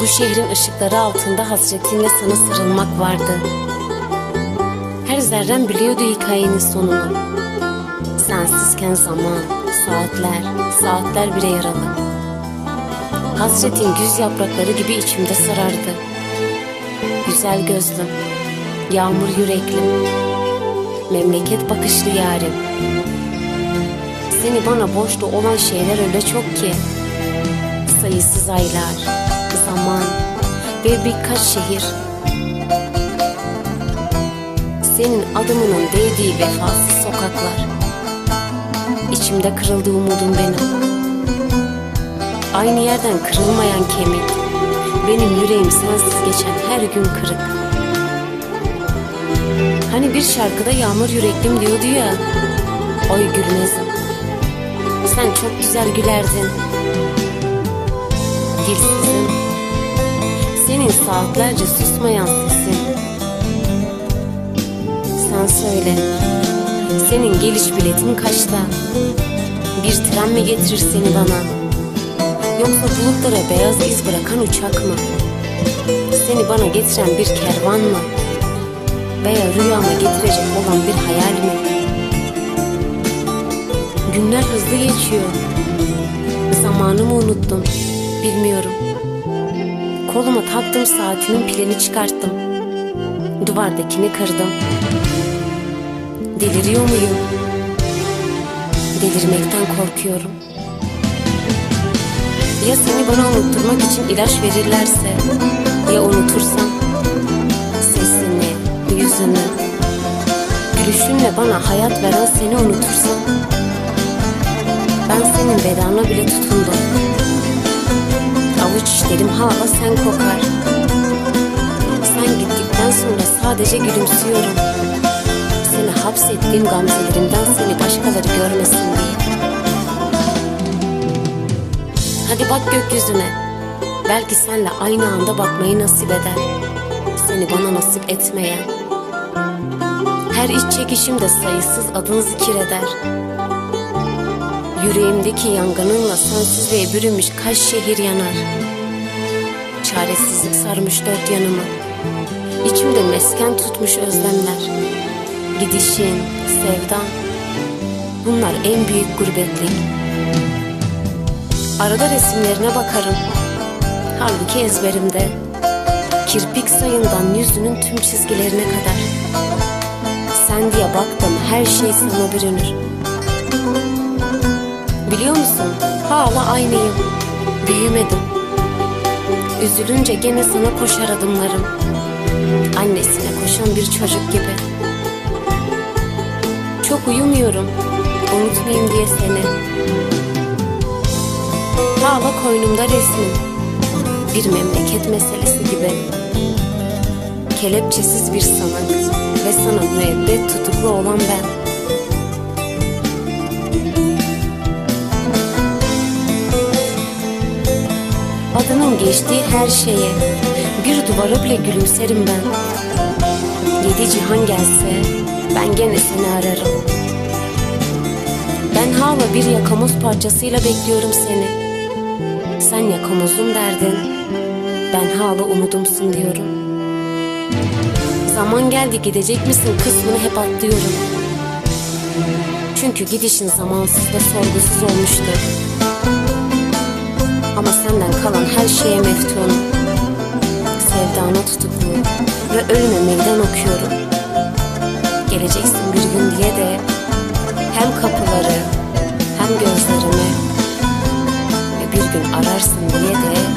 Bu şehrin ışıkları altında hasretinle sana sarılmak vardı. Her zerrem biliyordu hikayenin sonunu. Sensizken zaman, saatler, saatler bile yaralı. Hasretin güz yaprakları gibi içimde sarardı. Güzel gözlüm, yağmur yüreklim, memleket bakışlı yarim. Seni bana borçlu olan şeyler öyle çok ki. Sayısız aylar, zaman ve birkaç şehir. Senin adımının değdiği vefasız sokaklar. İçimde kırıldı umudum benim. Aynı yerden kırılmayan kemik. Benim yüreğim sensiz geçen her gün kırık. Hani bir şarkıda yağmur yüreklim diyordu ya. Oy gülmezim. Sen çok güzel gülerdin. Dilsizim. Senin saatlerce susmayan sesin. Sen söyle. Senin geliş biletin kaçta? Bir tren mi getirir seni bana? Yoksa bulutlara beyaz iz bırakan uçak mı? Seni bana getiren bir kervan mı? Veya rüyama getirecek olan bir hayal mi? Günler hızlı geçiyor. Zamanımı unuttum. Bilmiyorum. Koluma taktım saatimin pilini çıkarttım. Duvardakini kırdım. Deliriyor muyum? Delirmekten korkuyorum. Ya seni bana unutturmak için ilaç verirlerse? Ya unutursam? Sesini, yüzünü, gülüşünle bana hayat veren seni unutursam? Ben senin vedana bile tutundum. Avuç işlerim hala sen kokar. Sen gittikten sonra sadece gülümsüyorum. Seni hapsettiğim gamzelerimden seni başkaları görmesin diye. Hadi bak gökyüzüne. Belki senle aynı anda bakmayı nasip eder. Seni bana nasip etmeyen. Her iç çekişimde sayısız adın zikir eder. Yüreğimdeki yangınınla sensizliğe bürünmüş kaç şehir yanar. Çaresizlik sarmış dört yanımı. İçimde mesken tutmuş özlemler. Gidişin, sevdan. Bunlar en büyük gurbetlik. Arada resimlerine bakarım. Halbuki ezberimde. Kirpik sayından yüzünün tüm çizgilerine kadar. Sen diye baktım her şey sana bürünür. Biliyor musun? Hala aynıyım. Büyümedim. Üzülünce gene sana koşar adımlarım. Annesine koşan bir çocuk gibi. Çok uyumuyorum. Unutmayayım diye seni. Hala koynumda resmin. Bir memleket meselesi gibi. Kelepçesiz bir sanık ve sana müebbet tutuklu olan ben. Geçtiği her şeye bir duvara bile gülümserim ben. Yedi cihan gelse ben gene seni ararım. Ben hala bir yakamoz parçasıyla bekliyorum seni. Sen yakamozum derdin, ben hala umudumsun diyorum. Zaman geldi gidecek misin kısmını hep atlıyorum. Çünkü gidişin zamansız ve sorgusuz olmuştur. Ama senden kalan her şeye meftunum. Sevdana tutuklu ve ölüme meydan okuyorum. Geleceksin bir gün diye de hem kapıları hem gözlerimi ve bir gün ararsın diye de